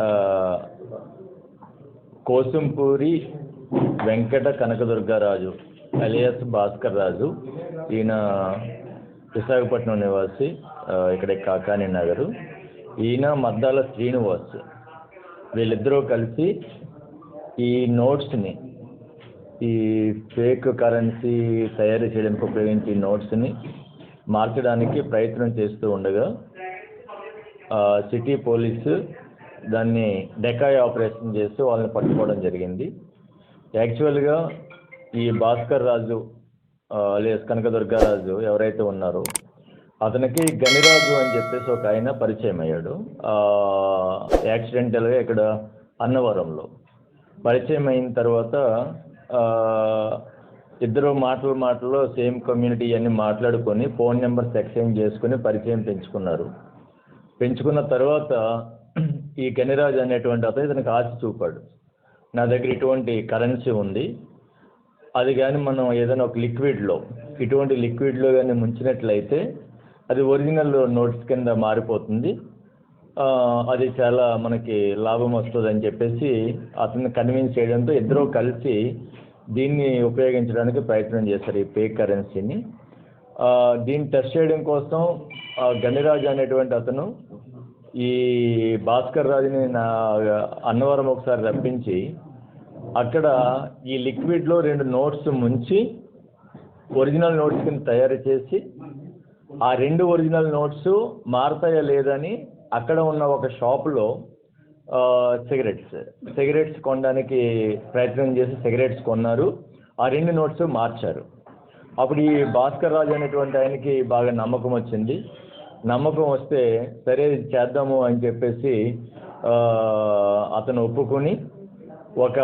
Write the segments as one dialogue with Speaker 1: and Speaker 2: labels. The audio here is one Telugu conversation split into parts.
Speaker 1: ఆ, కోసంపూరి వెంకట కనకదుర్గారాజు అలియాస్ భాస్కర్ రాజు ఈయన విశాఖపట్నం నివాసి ఇక్కడ కాకాని నగరు. ఈయన మద్దాల శ్రీనివాస్. వీళ్ళిద్దరూ కలిసి ఈ నోట్స్ని ఈ ఫేక్ కరెన్సీ తయారు చేయడానికి ఉపయోగించి ఈ నోట్స్ని మార్చడానికి ప్రయత్నం చేస్తూ ఉండగా సిటీ పోలీసు దాన్ని డెకాయ్ ఆపరేషన్ చేస్తూ వాళ్ళని పట్టుకోవడం జరిగింది. యాక్చువల్గా ఈ భాస్కర్ రాజు లేస్ కనకదుర్గారాజు ఎవరైతే ఉన్నారో అతనికి గనిరాజు అని చెప్పేసి ఒక ఆయన పరిచయం అయ్యాడు. యాక్సిడెంటల్గా ఇక్కడ అన్నవరంలో పరిచయం అయిన తర్వాత ఇద్దరు మాటలు మాటల్లో సేమ్ కమ్యూనిటీ అన్ని మాట్లాడుకొని ఫోన్ నెంబర్స్ ఎక్స్చేంజ్ చేసుకుని పరిచయం పెంచుకున్నారు. పెంచుకున్న తర్వాత ఈ గణిరాజు అనేటువంటి అతను ఇతనికి ఆశ చూపాడు. నా దగ్గర ఇటువంటి కరెన్సీ ఉంది. అది కానీ మనం ఏదైనా ఒక లిక్విడ్లో ఇటువంటి లిక్విడ్లో కానీ ముంచినట్లయితే అది ఒరిజినల్ నోట్స్ కింద మారిపోతుంది. అది చాలా మనకి లాభం వస్తుంది అని చెప్పేసి అతన్ని కన్విన్స్ చేయడంతో ఇద్దరూ కలిసి దీన్ని ఉపయోగించడానికి ప్రయత్నం చేశారు ఈ పే కరెన్సీని దీన్ని టెస్ట్ చేయడం కోసం గణిరాజు అనేటువంటి అతను ఈ భాస్కర్ రాజుని నా అన్నవరం ఒకసారి రప్పించి అక్కడ ఈ లిక్విడ్లో రెండు నోట్స్ ముంచి ఒరిజినల్ నోట్స్ కింద తయారు చేసి ఆ రెండు ఒరిజినల్ నోట్స్ మారతాయా లేదని అక్కడ ఉన్న ఒక షాపులో సిగరెట్స్ సిగరెట్స్ కొనడానికి ప్రయత్నం చేసి సిగరెట్స్ కొన్నారు. ఆ రెండు నోట్స్ మార్చారు. అప్పుడు ఈ భాస్కర్ రాజు అనేటువంటి ఆయనకి బాగా నమ్మకం వచ్చింది. నమ్మకం వస్తే సరే చేద్దాము అని చెప్పేసి అతను ఒప్పుకొని ఒక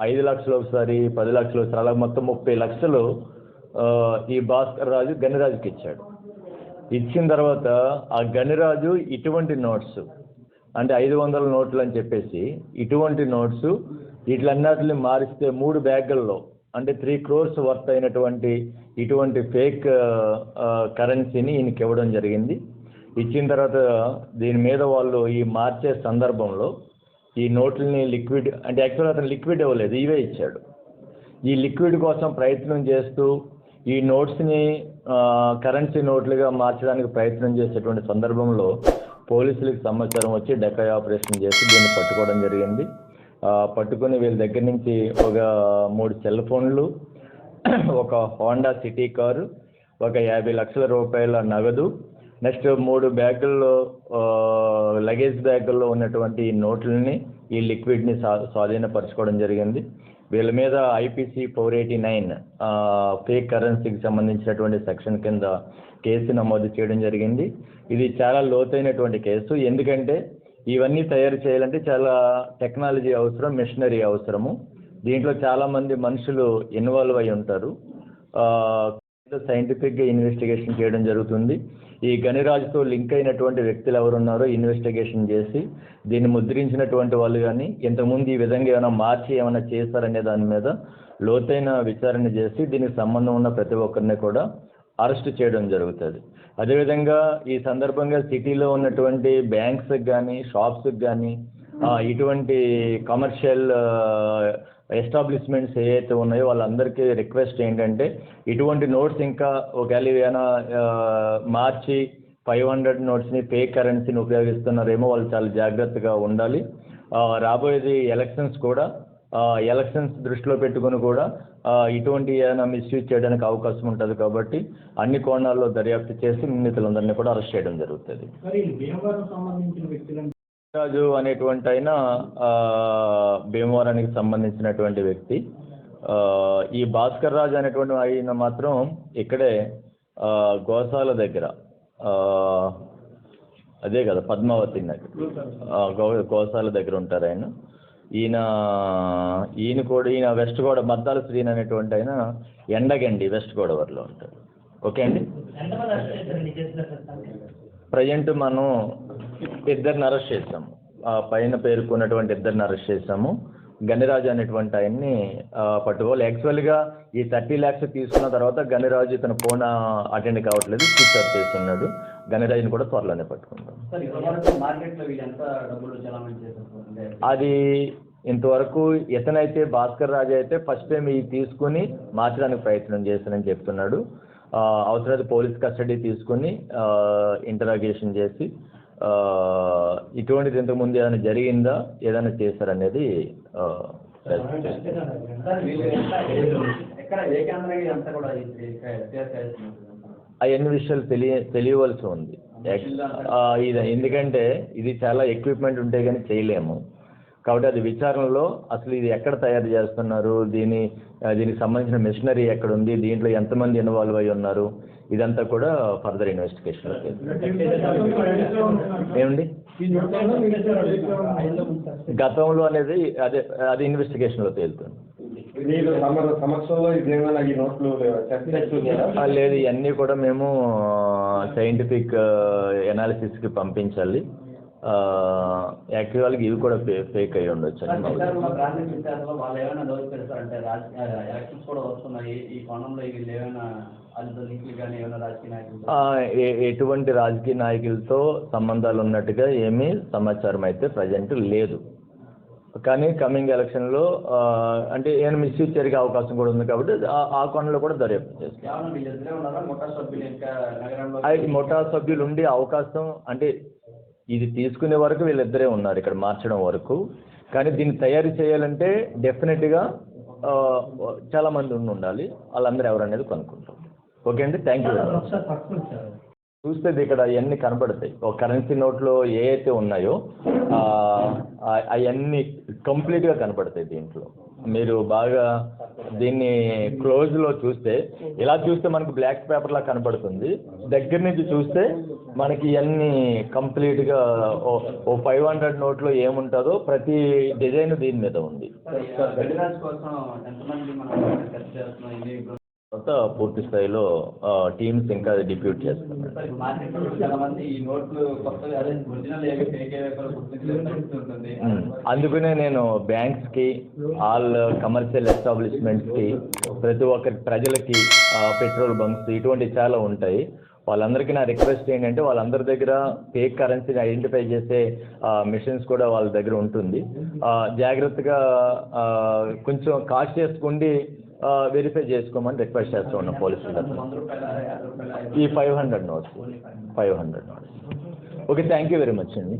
Speaker 1: ఐదు లక్షలు ఒకసారి పది లక్షలు ఒకసారి అలా మొత్తం ముప్పై లక్షలు ఈ భాస్కర్ రాజు గణిరాజుకి ఇచ్చాడు. ఇచ్చిన తర్వాత ఆ గణిరాజు ఇటువంటి నోట్స్ అంటే ఐదు వందల నోట్లు అని చెప్పేసి ఇటువంటి నోట్స్ వీటిలన్నిటిని మారిస్తే మూడు బ్యాగుల్లో అంటే త్రీ క్రోర్స్ వర్త్ అయినటువంటి ఇటువంటి ఫేక్ కరెన్సీని ఈయనకి ఇవ్వడం జరిగింది. ఇచ్చిన తర్వాత దీని మీద వాళ్ళు ఈ మార్చే సందర్భంలో ఈ నోట్లని లిక్విడ్ అంటే యాక్చువల్ అతను లిక్విడ్ ఇవ్వలేదు ఇవే ఇచ్చాడు. ఈ లిక్విడ్ కోసం ప్రయత్నం చేస్తూ ఈ నోట్స్ని కరెన్సీ నోట్లుగా మార్చడానికి ప్రయత్నం చేసేటువంటి సందర్భంలో పోలీసులకు సమాచారం వచ్చి డెకాయ్ ఆపరేషన్ చేసి దీన్ని పట్టుకోవడం జరిగింది. పట్టుకుని వీళ్ళ దగ్గర నుంచి ఒక మూడు సెల్ ఫోన్లు ఒక హోండా సిటీ కారు ఒక యాభై లక్షల రూపాయల నగదు నెక్స్ట్ మూడు బ్యాగుల్లో లగేజ్ బ్యాగుల్లో ఉన్నటువంటి నోట్లని ఈ లిక్విడ్ని స్వా స్వాధీనపరచుకోవడం జరిగింది. వీళ్ళ మీద IPC four eighty nine fake కరెన్సీకి సంబంధించినటువంటి సెక్షన్ కింద కేసు నమోదు చేయడం జరిగింది. ఇది చాలా లోతైనటువంటి కేసు. ఎందుకంటే ఇవన్నీ తయారు చేయాలంటే చాలా టెక్నాలజీ అవసరం మిషనరీ అవసరము. దీంట్లో చాలామంది మనుషులు ఇన్వాల్వ్ అయి ఉంటారు. సైంటిఫిక్గా ఇన్వెస్టిగేషన్ చేయడం జరుగుతుంది. ఈ గణిరాజుతో లింక్ అయినటువంటి వ్యక్తులు ఎవరున్నారో ఇన్వెస్టిగేషన్ చేసి దీన్ని ముద్రించినటువంటి వాళ్ళు కానీ ఇంతకుముందు ఈ విధంగా ఏమైనా మార్చి ఏమైనా చేశారనే దాని మీద లోతైన విచారణ చేసి దీనికి సంబంధం ఉన్న ప్రతి ఒక్కరిని కూడా అరెస్ట్ చేయడం జరుగుతుంది. అదేవిధంగా ఈ సందర్భంగా సిటీలో ఉన్నటువంటి బ్యాంక్స్కి కానీ షాప్స్కి కానీ ఇటువంటి కమర్షియల్ ఎస్టాబ్లిష్మెంట్స్ ఏవైతే ఉన్నాయో వాళ్ళందరికీ రిక్వెస్ట్ ఏంటంటే ఇటువంటి నోట్స్ ఇంకా ఒకవేళ ఏమైనా మార్చి ఫైవ్ హండ్రెడ్ నోట్స్ని పే కరెన్సీని ఉపయోగిస్తున్నారేమో వాళ్ళు చాలా జాగ్రత్తగా ఉండాలి. రాబోయేది ఎలక్షన్స్ కూడా ఎలక్షన్స్ దృష్టిలో పెట్టుకుని కూడా ఇటువంటి ఏమైనా మిస్యూజ్ చేయడానికి అవకాశం ఉంటుంది కాబట్టి అన్ని కోణాల్లో దర్యాప్తు చేసి నిందితులందరినీ కూడా అరెస్ట్ చేయడం జరుగుతుంది. రాజు అనేటువంటి ఆయన భీమవరానికి సంబంధించినటువంటి వ్యక్తి ఈ భాస్కర్ రాజు అనేటువంటి ఆయన మాత్రం ఇక్కడే ఆ, గోశాల దగ్గర అదే కదా పద్మావతి నగర్ ఆ, గో గోశాల దగ్గర ఉంటారు ఆయన. ఈయన ఈయన కూడా ఈయన వెస్ట్ గోడ మద్దాల శ్రీన్ అనేటువంటి ఆయన ఎండగండి వెస్ట్ గోదావరిలో ఉంటాడు. ఓకే అండి? ప్రజెంట్ మనం ఇద్దరిని అరెస్ట్ చేసాము. ఆ పైన పేర్కొన్నటువంటి ఇద్దరిని అరెస్ట్ చేసాము. గనిరాజు అనేటువంటి ఆయన్ని పట్టుకోవాలి. యాక్చువల్గా ఈ థర్టీ ల్యాక్స్ తీసుకున్న తర్వాత గనిరాజు ఇతను ఫోన్ అటెండ్ కావట్లేదు. స్విచ్ ఆఫ్ చేస్తున్నాడు. గనిరాజుని కూడా త్వరలోనే పట్టుకుంటాం అది ఇంతవరకు ఇతనైతే భాస్కర్ రాజు అయితే ఫస్ట్ టైం ఇది తీసుకుని మార్చడానికి ప్రయత్నం చేశానని చెప్తున్నాడు అవసరమైతే పోలీస్ కస్టడీ తీసుకుని ఇంటరాగేషన్ చేసి ఇటువంటిది ఇంతకుముందు ఏదైనా జరిగిందా ఏదైనా చేశారనేది
Speaker 2: ఎక్కడ ఏ కూడా
Speaker 1: అవన్నీ విషయాలు తెలియ తెలియవలసి ఉంది. ఇది ఎందుకంటే ఇది చాలా ఎక్విప్మెంట్ ఉంటే కానీ చేయలేము. కాబట్టి అది విచారణలో అసలు ఇది ఎక్కడ తయారు చేస్తున్నారు? దీని దీనికి సంబంధించిన మెషినరీ ఎక్కడ ఉంది? దీంట్లో ఎంతమంది ఇన్వాల్వ్ అయి ఉన్నారు? ఇదంతా కూడా ఫర్దర్ ఇన్వెస్టిగేషన్లో ఏమండి? గతంలో అనేది అదే అది ఇన్వెస్టిగేషన్లో తేలుతుంది.
Speaker 3: మీరు తమ సమక్షంలో ఇదేమైనా ఈ నోట్లు
Speaker 1: లేదు ఇవన్నీ కూడా మేము సైంటిఫిక్ ఎనాలిసిస్కి పంపించాలి. యాక్చువల్గా ఇవి కూడా ఫే ఫేక్ అయి ఉండొచ్చు ఎటువంటి రాజకీయ నాయకులతో సంబంధాలు ఉన్నట్టుగా ఏమీ సమాచారం అయితే ప్రజెంట్ లేదు. కానీ కమింగ్ ఎలక్షన్లో అంటే ఏమైనా మిస్యూజ్ జరిగే అవకాశం కూడా ఉంది కాబట్టి ఆ- కోణంలో కూడా దర్యాప్తు చేస్తాం.
Speaker 2: ముఠా సభ్యులు
Speaker 1: ఉండే అవకాశం అంటే ఇది తీసుకునే వరకు వీళ్ళిద్దరే ఉన్నారు ఇక్కడ మార్చడం వరకు. కానీ దీన్ని తయారు చేయాలంటే డెఫినెట్గా చాలా మంది ఉండి ఉండాలి. వాళ్ళందరూ ఎవరనేది కనుక్కుంటాం. ఓకే అండి థ్యాంక్ యూ వెరీ మచ్ చూస్తే ఇక్కడ అవన్నీ కనబడతాయి. ఒక కరెన్సీ నోట్లో ఏ అయితే ఉన్నాయో అవన్నీ కంప్లీట్గా కనబడతాయి దీంట్లో. మీరు బాగా దీన్ని క్లోజ్లో చూస్తే ఇలా చూస్తే మనకు బ్లాక్ పేపర్లా కనబడుతుంది. దగ్గర నుంచి చూస్తే మనకి ఇవన్నీ కంప్లీట్గా ఓ- ఓ ఫైవ్ హండ్రెడ్ నోట్లో ఏముంటుందో ప్రతి డిజైన్ దీని మీద ఉంది. తర్వాత పూర్తి స్థాయిలో టీమ్స్ ఇంకా డిప్యూట్ ఉమ్. అందుకనే నేను బ్యాంక్స్కి ఆల్ కమర్షియల్ ఎస్టాబ్లిష్మెంట్స్కి ప్రతి ఒక్కరి ప్రజలకి పెట్రోల్ బంక్స్ ఇటువంటివి చాలా ఉంటాయి. వాళ్ళందరికీ నా రిక్వెస్ట్ ఏంటంటే వాళ్ళందరి దగ్గర ఫేక్ కరెన్సీని ఐడెంటిఫై చేసే మిషన్స్ కూడా వాళ్ళ దగ్గర ఉంటుంది. జాగ్రత్తగా కొంచెం కాషియస్ ఉండి వెరిఫై చేసుకోమని రిక్వెస్ట్ చేస్తూ ఉన్నాం పోలీసుల తరఫున. ఈ five hundred notes five hundred notes okay thank you very much అండి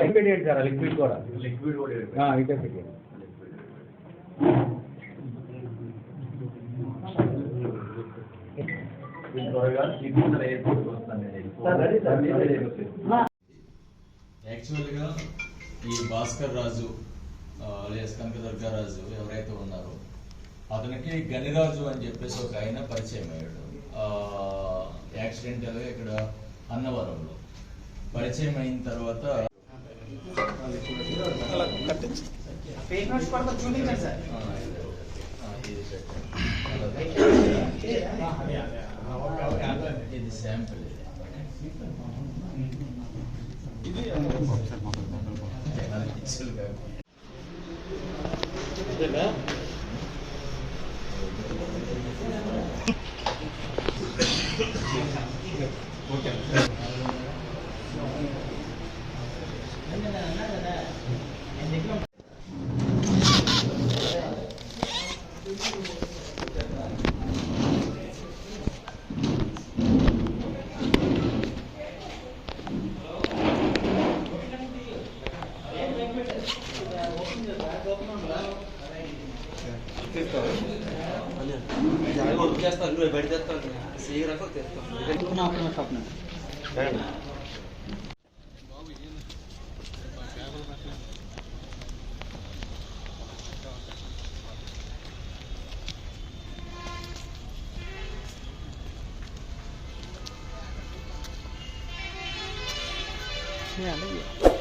Speaker 3: లిక్విడ్ ఏంటి సార్ లిక్విడ్ కూడా. లిక్విడ్ కూడా. ఇటే
Speaker 4: యాక్చువల్గా ఈ భాస్కర్ రాజు లేస్ కనకదుర్గారాజు ఎవరైతే ఉన్నారో అతనికి గనిరాజు అని చెప్పేసి ఒక ఆయన పరిచయం అయ్యాడు. యాక్సిడెంటల్గా ఇక్కడ అన్నవరంలో పరిచయం అయిన తర్వాత ఆ, ఇది చేస్తాను బయట చేస్తాను సీఎం రకం
Speaker 5: చేస్తాను Yeah, I know
Speaker 1: you.